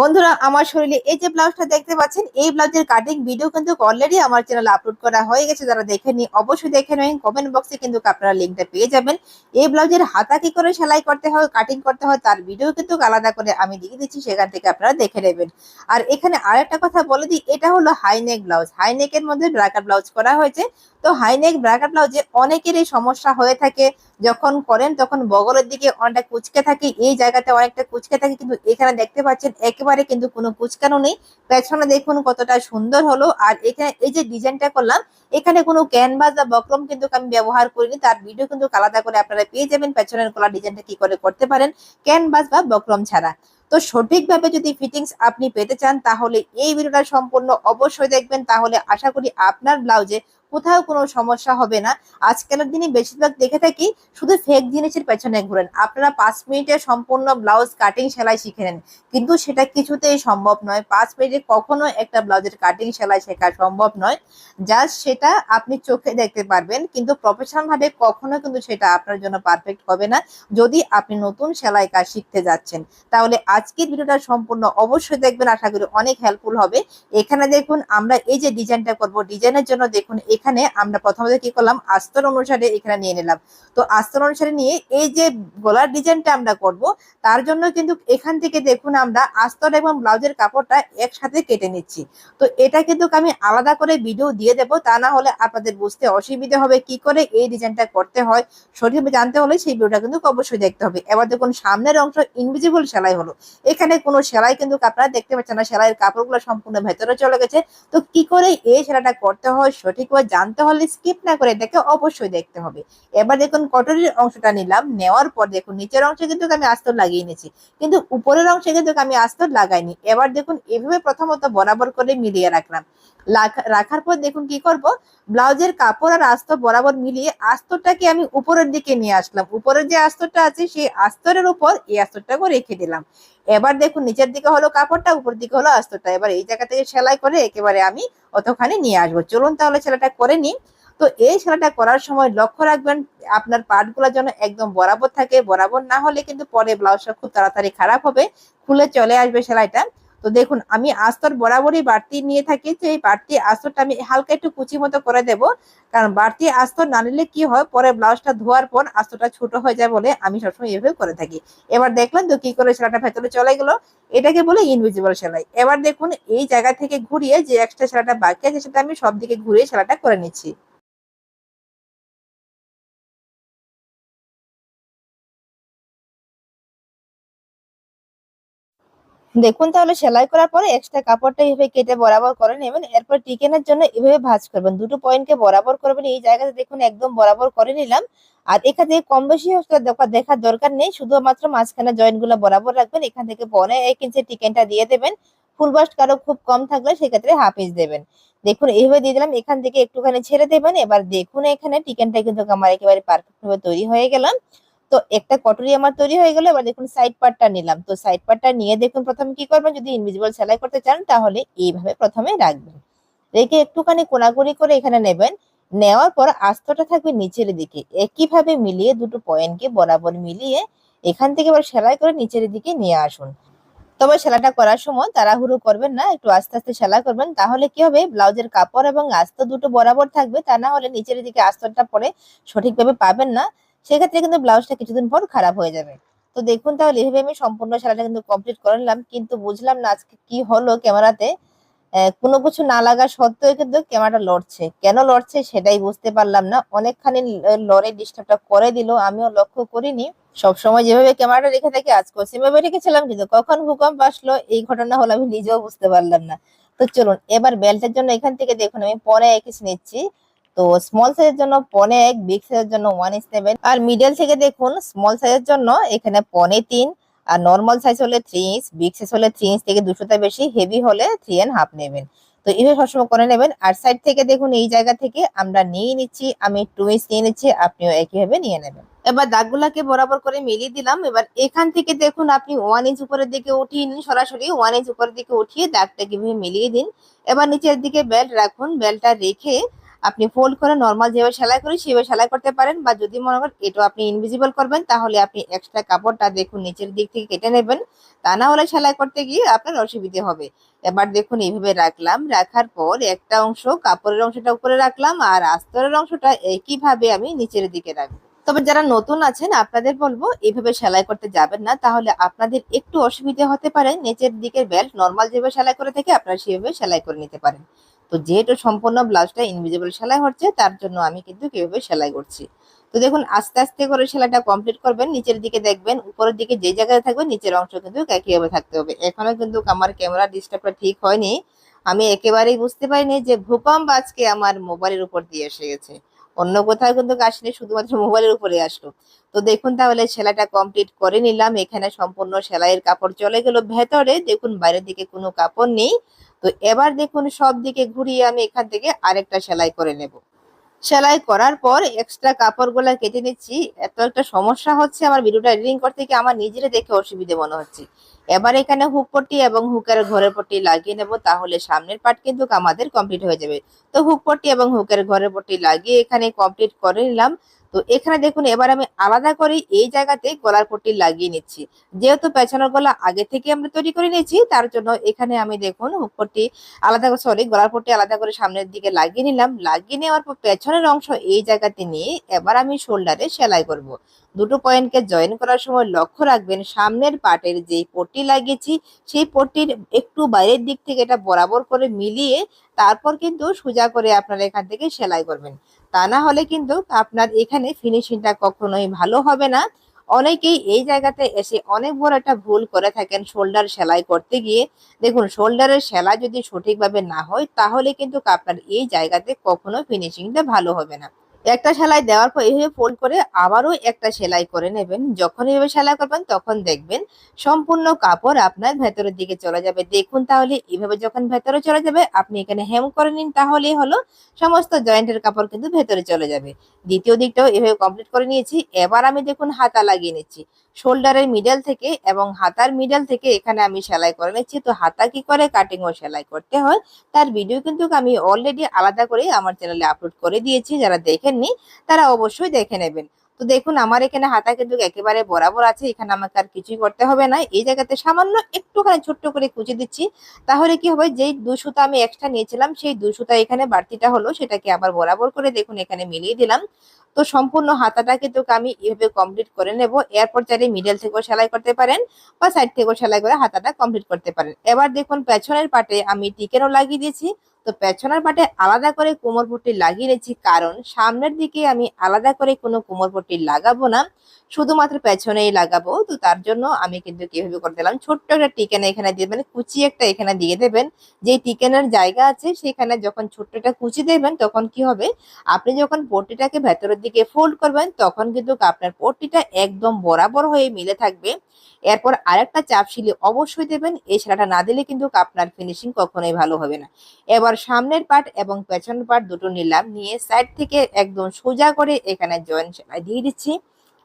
বন্ধুরা, আমার শরীরে এই যে ব্লাউজটা দেখতে পাচ্ছেন, এই ব্লাউজের কাটিং ভিডিও কিন্তু অলরেডি আমার চ্যানেলে আপলোড করা হয়ে গেছে। যারা দেখেনি অবশ্যই দেখে নেবেন। কমেন্ট বক্সে কিন্তু আপনারা লিঙ্কটা পেয়ে যাবেন। এই ব্লাউজের হাতা কি করে সেলাই করতে হয় কাটিং করতে হয়, তার ভিডিও কিন্তু আলাদা করে আমি দিয়ে দিচ্ছি, সেখান থেকে আপনারা দেখে নেবেন। আর এখানে আরেকটা কথা বলে দিই, এটা হলো হাইনেক ব্লাউজ হাইনেকের মধ্যে ব্রাকার ব্লাউজ করা হয়েছে। তো হাইনেক ব্রাকার ব্লাউজে অনেকেরই সমস্যা হয়ে থাকে। যখন করেন, তখন বগলের দিকে অনেকটা কুচকে থাকে। এই জায়গাতে অনেকটা কুচকে থাকে, কিন্তু এখানে দেখতে পাচ্ছেন একেবারে কিন্তু কোনো কুচকানো নেই। পেছনে দেখুন কতটা সুন্দর হলো। আর এখানে এই যে ডিজাইনটা করলাম, এখানে কোনো ক্যানভাস বা বক্রম কিন্তু আমি ব্যবহার করিনি। তার ভিডিও কিন্তু আলাদা করে আপনারা পেয়ে যাবেন। পেছনের কলা ডিজাইনটা কি করে করতে পারেন, ক্যানভাস বা বক্রম ছাড়া। তো সঠিকভাবে যদি ফিটিংস আপনি পেতে চান, তাহলে এই ভিডিওটা সম্পূর্ণ অবশ্যই দেখবেন। তাহলে আশা করি আপনার ব্লাউজে কোথাও কোনো সমস্যা হবে না। আজকালের দিনে বেশিরভাগ দেখে থাকি শুধু ফেক জিনিসের পেছনে ঘুরেন। আপনারা পাঁচ মিনিটে সম্পূর্ণ ব্লাউজ কাটিং সেলাই শিখে নেন। কিন্তু সেটা কিছুতেই সম্ভব নয়। পাঁচ মিনিটে কখনো একটা ব্লাউজের কাটিং সেলাই শেখা সম্ভব নয়। জাস্ট সেটা আপনি চোখে দেখতে পারবেন। কিন্তু প্রফেশনাল ভাবে কখনো কিন্তু সেটা আপনার জন্য পারফেক্ট হবে না। যদি আপনি নতুন সেলাই কাজ শিখতে যাচ্ছেন, তাহলে আজকের ভিডিওটা সম্পূর্ণ অবশ্যই দেখবেন। আশা করি অনেক হেল্পফুল হবে। এখানে দেখুন, আমরা এই যে ডিজাইনটা করব ডিজাইনের জন্য দেখুন এখানে আমরা প্রথমত কি করলাম আস্তর অনুসারে এখানে নিয়ে নিলাম। তো আস্তর অনুসারে নিয়ে এই যে গলার ডিজাইনটা আমরা করব, তার জন্য কিন্তু এখান থেকে দেখুন আমরা আস্তর এবং ব্লাউজের কাপড়টা একসাথে কেটে নিচ্ছি। তো এটা কিন্তু আমি আলাদা করে ভিডিও দিয়ে দেব, তা না হলে আপনাদের বুঝতে অসুবিধা হবে কি করে এই ডিজাইনটা করতে হয়। সঠিকভাবে জানতে হলে সেই ভিডিওটা কিন্তু অবশ্যই দেখতে হবে। এবার দেখুন, সামনের অংশ ইনভিজিবল সেলাই হলো। এখানে কোনো সেলাই কিন্তু আপনারা দেখতে পাচ্ছেন না, সেলাইয়ের কাপড়গুলো সম্পূর্ণ ভেতরে চলে গেছে। তো কি করে এই সেলাইটা করতে হয় সঠিকভাবে জানতে হলে স্কিপ না করে এটাকে অবশ্যই দেখতে হবে। এবার দেখুন কটনের অংশটা নিলাম, নেওয়ার পর দেখুন নিচের অংশে কিন্তু আমি আস্তর লাগিয়ে নিয়েছি, কিন্তু উপরের অংশে কিন্তু আমি আস্তর লাগাইনি। এবার দেখুন এভাবে প্রথমত বরাবর করে মিলিয়ে রাখলাম। রাখার পর দেখুন কি করব? ব্লাউজের কাপড় আর আস্তর বরাবর মিলিয়ে আস্তরটাকে আমি উপরের দিকে নিয়ে আসলাম। উপরের যে আস্তরটা আছে সেই আস্তরের উপর এই আস্তরটাকে রেখে দিলাম। এবার দেখুন, নিচের দিকে হলো কাপড়টা, উপর দিকে হলো আস্তরটা এবার এই জায়গা থেকে সেলাই করে একেবারে আমি অতখানি নিয়ে আসব। চলুন তাহলে সেলাইটা করে নিই। তো এই সেলাইটা করার সময় লক্ষ্য রাখবেন, আপনার পার্টগুলো যেন একদম বরাবর থাকে। বরাবর না হলে কিন্তু পরে ব্লাউজটা খুব তাড়াতাড়ি খারাপ হবে। খুলে চলে আসবে সেলাইটা। তো দেখুন, আমি আস্তর বরাবরই বাড়তি নিয়ে থাকি, তো এই বাড়তি আস্তরটা আমি হালকা একটু কুচি মতো করে দেব। কারণ বাড়তি আস্তর না নিলে কি হয়, পরে ব্লাউজটা ধোয়ার পর আস্তরটা ছোট হয়ে যায় বলে আমি সবসময় এভাবে করে থাকি। এবার দেখলাম তো কি করে সেলাইটা ভেতরে চলে গেল? এটাকে বলে ইনভিজিবল সেলাই। এবার দেখুন, এই জায়গা থেকে ঘুরিয়ে যে এক্সট্রা সেলাইটা বাকি আছে সেটা আমি সব দিকে ঘুরিয়ে সেলাইটা করে নিচ্ছি। দেখুন তাহলে সেলাই করার পরে এক্সট্রা কাপড়টা এইভাবে কেটে বরাবর করে নেবেন। এরপর টিকেনের জন্য এভাবে ভাঁজ করবেন। দুটো পয়েন্টকে বরাবর করবেন। এই জায়গাতে দেখুন একদম বরাবর করে নিলাম। আর এখান থেকে কম বেশি দেখার দরকার নেই। শুধুমাত্র মাঝখানে জয়েন্টগুলো বরাবর রাখবেন। এখান থেকে পনে এক ইঞ্চি টিকেনটা দিয়ে দেবেন। ফুল বাস্ট কারও খুব কম থাকলে সেক্ষেত্রে হাফ ইঞ্চ দেবেন। দেখুন এইভাবে দিয়ে দিলাম। এখান থেকে একটুখানি ছেড়ে দেবেন। এবার দেখুন এখানে টিকেনটা কিন্তু আমার একেবারে পারফেক্ট ভাবে তৈরি হয়ে গেলাম। তো একটা কটরি আমার তৈরি হয়ে গেল, এবার দেখুন সাইড পার্টটা নিলাম। তো সাইড পার্টটা নিয়ে দেখুন প্রথমে কি করবেন, যদি ইনভিজিবল সেলাই করতে চান, তাহলে এইভাবে প্রথমে রাখবেন। রেখে একটুখানি কোনাকুনি করে এখানে নেবেন। নেওয়ার পর আস্তটা থাকবে নিচের দিকে। একইভাবে মিলিয়ে দুটো পয়েন্টকে বরাবর মিলিয়ে এখান থেকে এবার সেলাই করে নিচের দিকে নিয়ে আসুন। তবে সেলাইটা করার সময় তাড়াহুড়ো করবেন না, একটু আস্তে আস্তে সেলাই করবেন, তাহলে কি হবে, ব্লাউজের কাপড় এবং আস্ত দুটো বরাবর থাকবে, তা না হলে নিচের দিকে আস্তরটা পরে সঠিকভাবে পাবেন না। সেক্ষেত্রে কিন্তু ব্লাউজটা কিছুদিন পর খারাপ হয়ে যাবে। তো দেখুন তাহলে, এভাবে আমি সম্পূর্ণ সেলাইটা কিন্তু কমপ্লিট করে নিলাম। কিন্তু বুঝলাম না আজকে কি হলো ক্যামেরাতে। কোনো কিছু না লাগা সত্ত্বেও কিন্তু ক্যামেরাটা লড়ছে। কেন লড়ছে সেটাই বুঝতে পারলাম না। অনেকখানি লড়ে ডিস্টার্বটা করে দিল। আমিও লক্ষ্য করিনি। সবসময় যেভাবে ক্যামেরাটা রেখে থাকি, আজ সেভাবে রেখেছিলাম, কিন্তু কখন ভূকম্প আসলো, এই ঘটনা হলো আমি নিজেও বুঝতে পারলাম না। তো চলুন, এবার বেল্টের জন্য এখান থেকে দেখুন, আমি পরে একিস নিচ্ছি। তো স্মল সাইজের জন্য পনে এক বিগ সাইজের জন্য ওয়ান ইঞ্চ নেবেন আর মিডল থেকে দেখুন স্মল সাইজের জন্য এখানে পনে তিন আর নর্মাল সাইজ হলে থ্রি ইঞ্চ বিগ সাইজ হলে থ্রি ইঞ্চ থেকে দুশোটা বেশি হেভি হলে থ্রি অ্যান্ড হাফ নেবেন। তো এইভাবে সবসময় করে নেবেন। আর সাইড থেকে দেখুন, এই জায়গা থেকে আমরা নিয়ে নিচ্ছি, আমি টু ইঞ্চ নিয়ে নিচ্ছি, আপনিও একইভাবে নিয়ে নেবেন। এবার দাগগুলাকে বরাবর করে মিলিয়ে দিলাম। এবার এখান থেকে দেখুন, আপনি ওয়ান ইঞ্চ উপরের দিকে উঠিয়ে নিন সরাসরি ওয়ান ইঞ্চ উপরের দিকে উঠিয়ে দাগটাকে মিলিয়ে দিন। এবার নিচের দিকে বেল্ট রাখুন। বেল্টটা রেখে আপনি ফোল্ড করে নর্মাল যেভাবে সেলাই করি সেভাবে সেলাই করতে পারেন বা যদি মনে করেন এটা আপনি ইনভিজিবল করবেন, তাহলে আপনি এক্সট্রা কাপড়টা দেখুন, নিচের দিক থেকে কেটে নেবেন। তা না হলে সেলাই করতে গিয়ে আপনার অসুবিধে হবে। এবার দেখুন, এইভাবে রাখলাম। রাখার পর একটা অংশ কাপড়ের অংশটা উপরে রাখলাম আর আস্তরের অংশটা একইভাবে আমি নিচের দিকে রাখব। তবে যারা নতুন আছেন, আপনাদের বলব, এইভাবে সেলাই করতে যাবেন না। তাহলে আপনাদের একটু অসুবিধা হতে পারে। নিচের দিকের বেল্ট নর্মাল যেভাবে সেলাই করে থেকে, আপনারা সেভাবে সেলাই করে নিতে পারেন। তো যেহেতু সম্পূর্ণ ব্লাউজটা ইনভিজিবল সেলাই হচ্ছে, তার জন্য আমি কিন্তু কীভাবে সেলাই করছি? তো দেখুন, আস্তে আস্তে করে সেলাইটা কমপ্লিট করবেন, নিচের দিকে দেখবেন, উপরের দিকে যে জায়গায় থাকবে, নিচের অংশ কিন্তু একইভাবে থাকতে হবে। এখনও কিন্তু আমার ক্যামেরা ডিস্টার্বটা ঠিক হয়নি। আমি একেবারেই বুঝতে পারিনি যে ভূকম্প আজকে আমার মোবাইলের উপর দিয়ে এসে গেছে। অন্য কোথাও কিন্তু আসেনি, শুধুমাত্র মোবাইলের উপরে আসলো। তো দেখুন তাহলে সেলাইটা কমপ্লিট করে নিলাম। এখানে সম্পূর্ণ সেলাইয়ের কাপড় চলে গেল ভেতরে। দেখুন বাইরের দিকে কোনো কাপড় নেই। তো এবার দেখুন সব দিকে ঘুরিয়ে আমি এখান থেকে আরেকটা সেলাই করে নেব। সেলাই করার পর এক্সট্রা কাপড়গুলো কেটে নিচ্ছি। এত একটা সমস্যা হচ্ছে আমার ভিডিওটা এডিটিং করতে গিয়ে আমার নিজের দেখে অসুবিধে মনে হচ্ছে। এবার এখানে হুক পট্টি এবং হুকের ঘরের পট্টি লাগিয়ে নেব তাহলে সামনের পার্ট কিন্তু আমাদের কমপ্লিট হয়ে যাবে। তো হুক পট্টি এবং হুকের ঘরের পট্টি লাগিয়ে এখানে কমপ্লিট করে নিলাম। তো এখানে দেখুন, এবার আমি আলাদা করে এই জায়গাতে গলার পট্টি লাগিয়ে নিচ্ছি। যেহেতু পেছনের গলা আগে থেকে আমরা তৈরি করে নিয়েছি, তার জন্য এখানে আমি দেখুন হুক পট্টি আলাদা করে সরি গলার পট্টি আলাদা করে সামনের দিকে লাগিয়ে নিলাম। লাগিয়ে নেওয়ার পর পেছনের অংশ এই জায়গাতে নিয়ে এবার আমি শোল্ডারে সেলাই করব। দুটো পয়েন্টকে জয়েন করার সময় লক্ষ্য রাখবেন, সামনের পাটের যেই পট্টি লাগিয়েছি, সেই পট্টির একটু বাইরের দিক থেকে এটা বরাবর করে মিলিয়ে তারপর কিন্তু সোজা করে আপনারা এখান থেকে সেলাই করবেন। তা না হলে কিন্তু আপনার এখানে ফিনিশিংটা কখনোই ভালো হবে না। অনেকেই এই জায়গাতে এসে অনেক বড় একটা ভুল করে থাকেন শোল্ডার সেলাই করতে গিয়ে। দেখুন শোল্ডারের সেলাই যদি সঠিকভাবে না হয়, তাহলে কিন্তু আপনার এই জায়গাতে কখনো ফিনিশিংটা ভালো হবে না। একটা সেলাই দেওয়ার পর এইভাবে ফোল্ড করে আবারও একটা সেলাই করে নেবেন। যখন এইভাবে সেলাই করবেন, তখন দেখবেন সম্পূর্ণ কাপড় আপনার ভেতরের দিকে চলে যাবে। দেখুন তাহলে, এইভাবে যখন ভেতরে চলে যাবে, আপনি এখানে হেম করে নিন, তাহলেই হলো সমস্ত জয়েন্টের কাপড় কিন্তু ভেতরে চলে যাবে। দ্বিতীয় দিকটাও এভাবে কমপ্লিট করে নিয়েছি। এবার আমি দেখুন হাতা লাগিয়ে নিচ্ছি। শোল্ডারের মিডল থেকে এবং হাতার মিডল থেকে এখানে আমি সেলাই করে নিচ্ছি। তো হাতা কি করে? কাটিং ও সেলাই করতে হয়। তার ভিডিও কিন্তু আমি অলরেডি আলাদা করে আমার চ্যানেলে আপলোড করে দিয়েছি। যারা দেখেননি, তারা অবশ্যই দেখে নেবেন। তো দেখুন, আমার এখানে হাতা কিন্তু একেবারে বরাবর আছে, এখানে আমাকে আর কিছুই করতে হবে না। এই জায়গাতে সামান্য একটুখানি ছোট্ট করে কুচি দিচ্ছি, তাহলে কি হবে, যেই দু সুতা আমি এক্সট্রা নিয়েছিলাম, সেই দু সুতা এখানে বাড়তিটা হলো, সেটাকে আবার বরাবর করে দেখুন, এখানে মিলিয়ে দিলাম। তো সম্পূর্ণ হাতাটা কিন্তু আমি এভাবে কমপ্লিট করে নেব, এরপর চাইলে মিডল থেকেও সেলাই করতে পারেন, বা সাইড থেকেও সেলাই করে হাতাটা কমপ্লিট করতে পারেন। এবার দেখুন, পেছনের পাটে আমি টিকেনও লাগিয়ে দিয়েছি তো পেছনের পাটে আলাদা করে কোমর পট্টি লাগিয়ে নিয়েছি কারণ সামনের দিকে আমি আলাদা করে কোনো কোমর পট্টি লাগাবো না, শুধুমাত্র পেছনেই লাগাবো। তো তার জন্য আমি কিন্তু কীভাবে করে দিলাম, ছোট্ট একটা টিকেন এখানে দিয়ে মানে কুচি একটা এখানে দিয়ে দেবেন। যে টিকেনের জায়গা আছে সেখানে যখন ছোট্ট একটা কুচি দেবেন, তখন কি হবে? আপনি যখন পট্টিটাকে ভেতরের দিকে ফোল্ড করবেন, তখন কিন্তু আপনার পট্টিটা একদম বরাবর হয়ে মিলে থাকবে। এরপর আরেকটা চাপ শিলি অবশ্যই দেবেন এই সেলাটা না দিলে কিন্তু আপনার ফিনিশিং কখনোই ভালো হবে না। এবার সামনের পার্ট এবং পেছনের পার্ট দুটো নিলাম, নিয়ে সাইড থেকে একদম সোজা করে এখানে জয়েন সেলাই দিয়ে দিচ্ছি।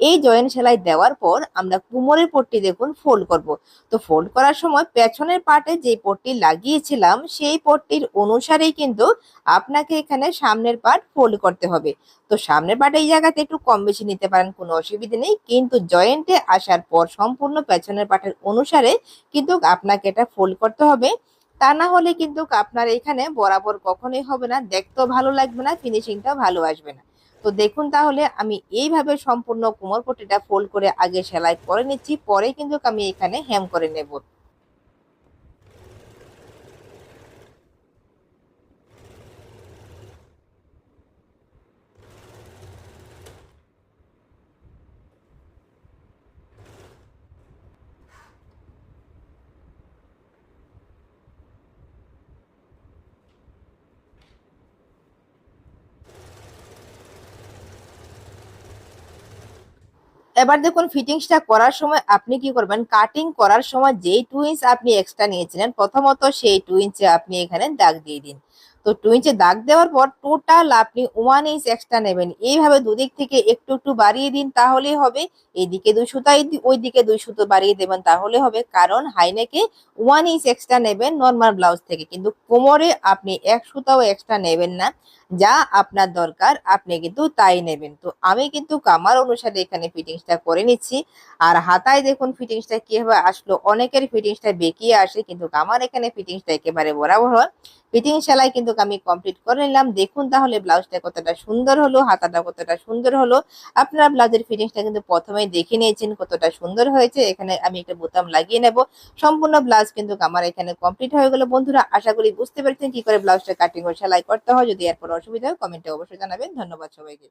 এই জয়েন সেলাই দেওয়ার পর আমরা কুমোরের পট্টি দেখুন ফোল্ড করব। তো ফোল্ড করার সময় পেছনের পার্টে যে পট্টি লাগিয়েছিলাম, সেই পট্টির অনুসারেই কিন্তু আপনাকে এখানে সামনের পার্ট ফোল্ড করতে হবে। তো সামনের পার্টে এই জায়গাতে একটু কম বেশি নিতে পারেন, কোনো অসুবিধা নেই। কিন্তু জয়েন্টে আসার পর সম্পূর্ণ পেছনের পার্টের অনুসারে কিন্তু আপনাকে এটা ফোল্ড করতে হবে। তা না হলে কিন্তু আপনার এখানে বরাবর কখনোই হবে না। দেখতেও ভালো লাগবে না ফিনিশিংটাও ভালো আসবে না। তো দেখুন তাহলে, আমি এইভাবে সম্পূর্ণ কোমর পটিটা ফোল্ড করে আগে সেলাই করে নিচ্ছি, পরে কিন্তু আমি এখানে হ্যাম করে নেব। এবার দেখুন ফিটিংসটা করার সময় আপনি কি করবেন? কাটিং করার সময় যেই টু ইঞ্চ আপনি এক্সট্রা নিয়েছিলেন, প্রথমত সেই টু ইঞ্চে আপনি এখানে দাগ দিয়ে দিন। তো টু ইঞ্চে দাগ দেওয়ার পর টোটাল আপনি ওয়ান ইঞ্চ এক্সট্রা নেবেন। এইভাবে দুদিক থেকে একটু একটু বাড়িয়ে দিন, তাহলেই হবে। এইদিকে দুই সুতা ওই দিকে দুই সুতো বাড়িয়ে দেবেন, তাহলে হবে। কারণ হাইনেকে ওয়ান ইঞ্চ এক্সট্রা নেবেন নর্মাল ব্লাউজ থেকে। কিন্তু কোমরে আপনি এক সুতাও এক্সট্রা নেবেন না। যা আপনার দরকার, আপনি কিন্তু তাই নেবেন। তো আমি কিন্তু কামার অনুসারে এখানে ফিটিংসটা করে নিচ্ছি। আর হাতায় দেখুন ফিটিংসটা কীভাবে আসলো। অনেকের ফিটিংসটা বেঁকিয়ে আসে, কিন্তু কামার এখানে ফিটিংসটা একেবারে বরাবর হয়। ফিটিং সেলাই কিন্তু আমি কমপ্লিট করে নিলাম। দেখুন তাহলে ব্লাউজটা কতটা সুন্দর হলো, হাতাটা কতটা সুন্দর হলো। আপনারা ব্লাউজের ফিটিংসটা কিন্তু প্রথমেই দেখে নিয়েছেন কতটা সুন্দর হয়েছে। এখানে আমি একটা বোতাম লাগিয়ে নেব। সম্পূর্ণ ব্লাউজ কিন্তু আমার এখানে কমপ্লিট হয়ে গেল। বন্ধুরা, আশা করি বুঝতে পেরেছেন কি করে ব্লাউজটা কাটিং ও সেলাই করতে হয়। যদি এরপর অসুবিধা হয় কমেন্টে অবশ্যই জানাবেন। ধন্যবাদ সবাইকে।